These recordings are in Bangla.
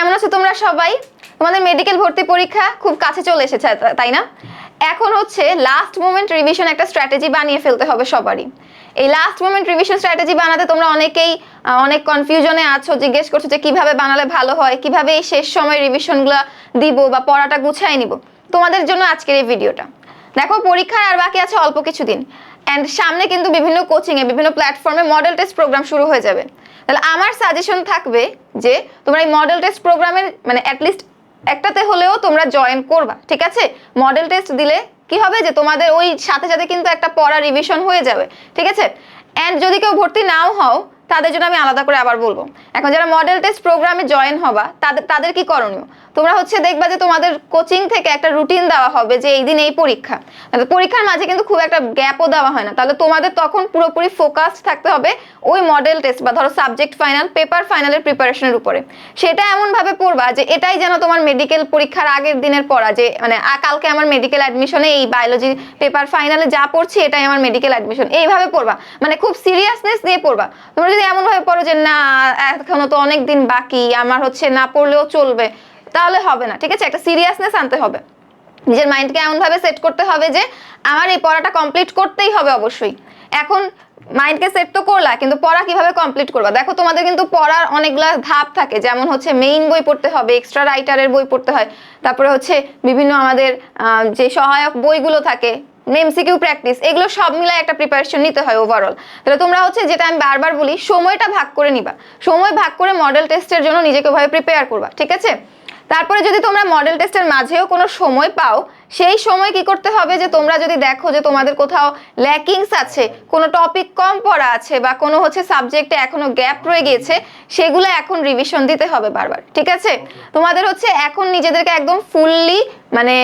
কেমন আছো তোমরা সবাই? তোমাদের মেডিকেল ভর্তি পরীক্ষা খুব কাছে চলে এসেছে তাই না? এখন হচ্ছে লাস্ট মোমেন্ট রিভিশন একটা স্ট্র্যাটেজি বানিয়ে ফেলতে হবে সবারই। এই লাস্ট মোমেন্ট রিভিশন স্ট্র্যাটেজি বানাতে তোমরা অনেকেই অনেক কনফিউশনে আছো, জিজ্ঞেস করছ যে কীভাবে বানালে ভালো হয়, কীভাবে এই শেষ সময় রিভিশনগুলো দিব বা পড়াটা গুছাই নিব। তোমাদের জন্য আজকের এই ভিডিওটা দেখো পরীক্ষার আর বাকি আছে অল্প কিছুদিন অ্যান্ড সামনে কিন্তু বিভিন্ন কোচিংয়ে বিভিন্ন প্ল্যাটফর্মে মডেল টেস্ট প্রোগ্রাম শুরু হয়ে যাবে। তাহলে আমার সাজেশন থাকবে যে তোমরা এই মডেল টেস্ট প্রোগ্রামের মানে অ্যাটলিস্ট একটাতে হলেও তোমরা জয়েন করবা, ঠিক আছে? মডেল টেস্ট দিলে কি হবে? যে তোমাদের ওই সাথে সাথে কিন্তু একটা পড়া রিভিশন হয়ে যাবে, ঠিক আছে? অ্যান্ড যদি কেউ ভর্তি নাও হও, তাদের জন্য আমি আলাদা করে আবার বলব। এখন যারা মডেল টেস্ট প্রোগ্রামে জয়েন হবা, তাদের তাদের কি করণীয়? তোমরা হচ্ছে দেখবা যে তোমাদের কোচিং থেকে একটা রুটিন দেওয়া হবে যে এই দিন এই পরীক্ষা। পরীক্ষার মাঝে কিন্তু খুব একটা গ্যাপও দেওয়া হয় না। তাহলে তোমাদের তখন পুরোপুরি ফোকাস থাকতে হবে ওই মডেল টেস্ট বা ধরো সাবজেক্ট ফাইনাল পেপার ফাইনালের প্রিপারেশনের উপরে। সেটা এমনভাবে পড়বা যে এটাই যেন তোমার মেডিকেল পরীক্ষার আগের দিনের পড়া, যে মানে কালকে আমার মেডিকেল অ্যাডমিশনে এই বায়োলজি পেপার ফাইনালে যা পড়ছি, এটাই আমার মেডিকেল অ্যাডমিশন এইভাবে পড়বা। মানে খুব সিরিয়াসনেস দিয়ে পড়বা। তোমরা যদি এমনভাবে পড়ো যে, না, এখনও তো অনেক দিন বাকি, আমার হচ্ছে না পড়লেও চলবে। তাহলে হবে না, ঠিক আছে? একটা সিরিয়াসনেস আনতে হবে। নিজের মাইন্ডকে এমনভাবে সেট করতে হবে যে, আমার এই পড়াটা কমপ্লিট করতেই হবে অবশ্যই। এখন মাইন্ডকে সেট তো করলা, কিন্তু পড়া কীভাবে কমপ্লিট করবা? দেখো, তোমাদের কিন্তু পড়ার অনেকগুলা ধাপ থাকে, যেমন হচ্ছে মেইন বই পড়তে হবে এক্সট্রা রাইটারের বই পড়তে হয়, তারপরে হচ্ছে বিভিন্ন আমাদের যে সহায়ক বইগুলো থাকে এমসিকিউ প্র্যাকটিস এগুলো সব মিলাই একটা প্রিপারেশন নিতে হয় ওভারঅল তাহলে তোমরা হচ্ছে, যেটা আমি বারবার বলি, সময়টা ভাগ করে নিবা। সময় ভাগ করে মডেল টেস্টের জন্য নিজেকে ওভাবে প্রিপেয়ার করবা, ঠিক আছে? তারপরে যদি তোমরা মডেল টেস্টের মাঝেও কোনো সময় পাও, সেই সময় কি করতে হবে যে তোমরা যদি দেখো যে তোমাদের কোথাও ল্যাকিংস আছে, কোনো টপিক কম পড়া আছে বা কোনো হচ্ছে সাবজেক্টে এখনও গ্যাপ রয়ে গিয়েছে, সেগুলো এখন রিভিশন দিতে হবে বারবার, ঠিক আছে? তোমাদের হচ্ছে এখন নিজেদেরকে একদম ফুললি মানে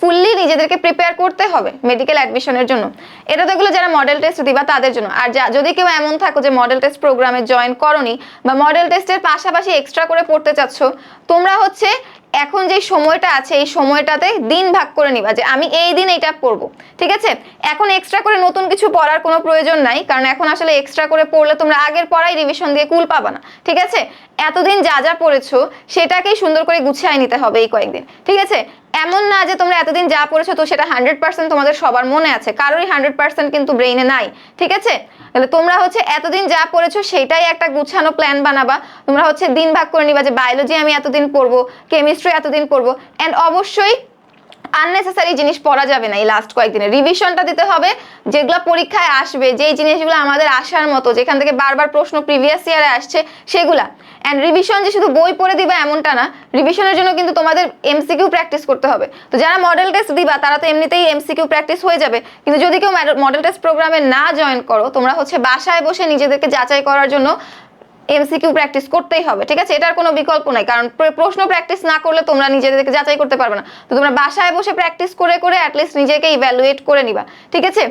ফুললি নিজেদেরকে প্রিপেয়ার করতে হবে মেডিকেল অ্যাডমিশনের জন্য। এটা তো এগুলো যারা মডেল টেস্ট দিবা তাদের জন্য। আর যা- যদি কেউ এমন থাকো যে মডেল টেস্ট প্রোগ্রামে জয়েন করনি বা মডেল টেস্টের পাশাপাশি এক্সট্রা করে পড়তে চাচ্ছ, তোমরা হচ্ছে এখন যে সময়টা আছে, এই সময়টাতে দিন ভাগ করে নিবা যে আমি এই দিন এইটা পড়ব। ঠিক আছে? এখন এক্সট্রা করে নতুন কিছু পড়ার কোনো প্রয়োজন নাই, কারণ এখন আসলে এক্সট্রা করে পড়লে তোমরা আগের পড়াই রিভিশন দিয়ে কুল পাবা না। ঠিক আছে? এতদিন যা যা পড়েছো, সেটাকেই সুন্দর করে গুছিয়ে নিতে হবে এই কয়েকদিন, ঠিক আছে? এমন না যে তোমরা এতদিন যা পড়েছো, তো সেটা হান্ড্রেড পার্সেন্ট তোমাদের সবার মনে আছে, কারোরই হান্ড্রেড পার্সেন্ট কিন্তু ব্রেইনে নাই, ঠিক আছে? তাহলে তোমরা হচ্ছে এতদিন যা পড়েছো, সেটাই একটা গুছানো প্ল্যান বানাবা, তোমরা হচ্ছে দিন ভাগ করে নিবা যে বায়োলজি আমি এতদিন পড়ব কেমিস্ট্রি এতদিন পড়ব অ্যান্ড অবশ্যই আননেসেসারি জিনিস পড়া যাবে না এই লাস্ট কয়েকদিনে। রিভিশনটা দিতে হবে, যেগুলো পরীক্ষায় আসবে, যেই জিনিসগুলো আমাদের আসার মতো, যেখান থেকে বারবার প্রশ্ন প্রিভিয়াস ইয়ারে আসছে, সেগুলা। অ্যান্ড রিভিশন যে শুধু বই পড়ে দিবা এমনটা না রিভিশনের জন্য কিন্তু তোমাদের এমসিকিউ প্র্যাকটিস করতে হবে। তো যারা মডেল টেস্ট দিবা, তারা তো এমনিতেই এমসিকিউ প্র্যাকটিস হয়ে যাবে। কিন্তু যদি কেউ মডেল টেস্ট প্রোগ্রামে না জয়েন করো, তোমরা হচ্ছে বাসায় বসে নিজেদেরকে যাচাই করার জন্য এমসিকিউ প্র্যাকটিস করতেই হবে, ঠিক আছে? এটার কোনো বিকল্প নাই, কারণ প্রশ্ন প্র্যাকটিস না করলে তোমরা নিজেদেরকে যাচাই করতে পারবে না। তো তোমরা বাসায় বসে প্র্যাকটিস করে করে অ্যাটলিস্ট নিজেকে ইভ্যালুয়েট করে নিবা, ঠিক আছে?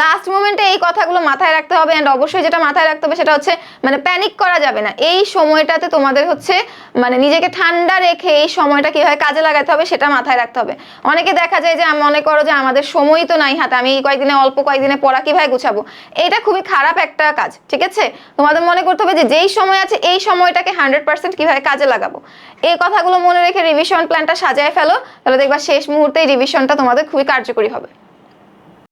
লাস্ট মোমেন্টে এই কথাগুলো মাথায় রাখতে হবে অ্যান্ড অবশ্যই যেটা মাথায় রাখতে হবে সেটা হচ্ছে মানে প্যানিক করা যাবে না। এই সময়টাতে তোমাদের হচ্ছে মানে নিজেকে ঠান্ডা রেখে এই সময়টা কীভাবে কাজে লাগাতে হবে সেটা মাথায় রাখতে হবে। অনেকে দেখা যায় যে, মনে করো যে আমাদের সময়ই তো নাই হাতে, আমি এই কয়েকদিনে, অল্প কয়েকদিনে পড়া কীভাবে গুছাবো? এটা খুবই খারাপ একটা কাজ, ঠিক আছে? তোমাদের মনে করতে হবে যে, যেই সময় আছে এই সময়টাকে হান্ড্রেড পার্সেন্ট কীভাবে কাজে লাগাবো? এই কথাগুলো মনে রেখে রিভিশন প্ল্যানটা সাজায় ফেলো, তাহলে দেখবা শেষ মুহূর্তে রিভিশনটা তোমাদের খুবই কার্যকরী হবে।